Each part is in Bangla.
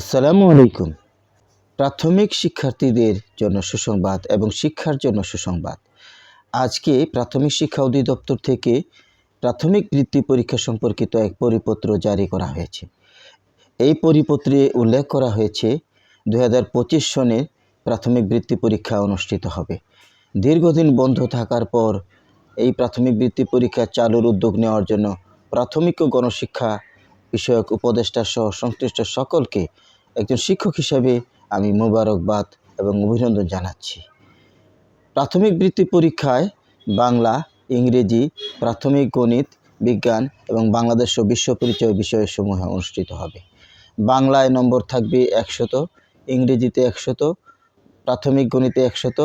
আসসালামু আলাইকুম। প্রাথমিক শিক্ষার্থীদের জন্য সুসংবাদ এবং শিক্ষার জন্য সুসংবাদ। আজকে প্রাথমিক শিক্ষা অধিদপ্তর থেকে প্রাথমিক বৃত্তি পরীক্ষা সম্পর্কিত এক পরিপত্র জারি করা হয়েছে। এই পরিপত্রে উল্লেখ করা হয়েছে দু হাজার পঁচিশ সনের প্রাথমিক বৃত্তি পরীক্ষা অনুষ্ঠিত হবে। দীর্ঘদিন বন্ধ থাকার পর এই প্রাথমিক বৃত্তি পরীক্ষা চালুর উদ্যোগ নেওয়ার জন্য প্রাথমিক ও গণশিক্ষা বিষয়ক উপদেষ্টা সহ সংশ্লিষ্ট সকলকে একজন শিক্ষক হিসাবে আমি মোবারকবাদ এবং অভিনন্দন জানাচ্ছি। প্রাথমিক বৃত্তি পরীক্ষায় বাংলা, ইংরেজি, প্রাথমিক গণিত, বিজ্ঞান এবং বাংলাদেশ ও বিশ্ব পরিচয় বিষয়সমূহে অনুষ্ঠিত হবে। বাংলায় নম্বর থাকবে একশত, ইংরেজিতে একশত, প্রাথমিক গণিতে একশত,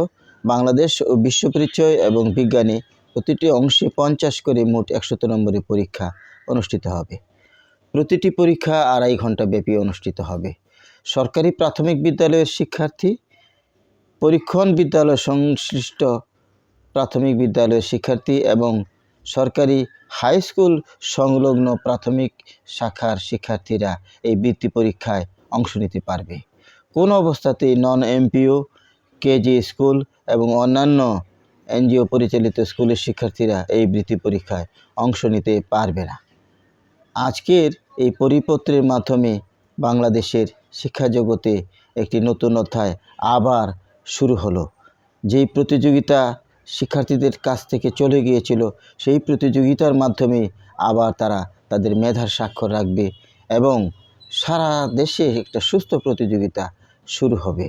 বাংলাদেশ ও বিশ্ব পরিচয় এবং বিজ্ঞানে প্রতিটি অংশে পঞ্চাশ করে মোট একশত নম্বরের পরীক্ষা অনুষ্ঠিত হবে। প্রতিটি পরীক্ষা আড়াই ঘণ্টা ব্যাপী অনুষ্ঠিত হবে। সরকারি প্রাথমিক বিদ্যালয়ের শিক্ষার্থী, পরীক্ষণ বিদ্যালয় সংশ্লিষ্ট প্রাথমিক বিদ্যালয়ের শিক্ষার্থী এবং সরকারি হাই স্কুল সংলগ্ন প্রাথমিক শাখার শিক্ষার্থীরা এই বৃত্তি পরীক্ষায় অংশ নিতে পারবে। কোন অবস্থাতেই নন এমপিও, কেজি স্কুল এবং অন্যান্য এনজিও পরিচালিত স্কুলের শিক্ষার্থীরা এই বৃত্তি পরীক্ষায় অংশ নিতে পারবে না। আজকের এই পরিপত্রের মাধ্যমে বাংলাদেশের শিক্ষা জগতে একটি নতুন অধ্যায় আবার শুরু হলো। যেই প্রতিযোগিতা শিক্ষার্থীদের কাছ থেকে চলে গিয়েছিল, সেই প্রতিযোগিতার মাধ্যমে আবার তারা তাদের মেধার স্বাক্ষর রাখবে এবং সারা দেশে একটা সুস্থ প্রতিযোগিতা শুরু হবে।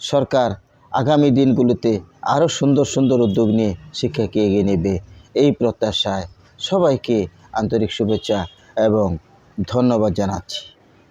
সরকার আগামী দিনগুলোতে আরও সুন্দর সুন্দর উদ্যোগ নিয়ে শিক্ষাকে এগিয়ে নেবে, এই প্রত্যাশায় সবাইকে আন্তরিক শুভেচ্ছা এবং ধন্যবাদ জানাচ্ছি।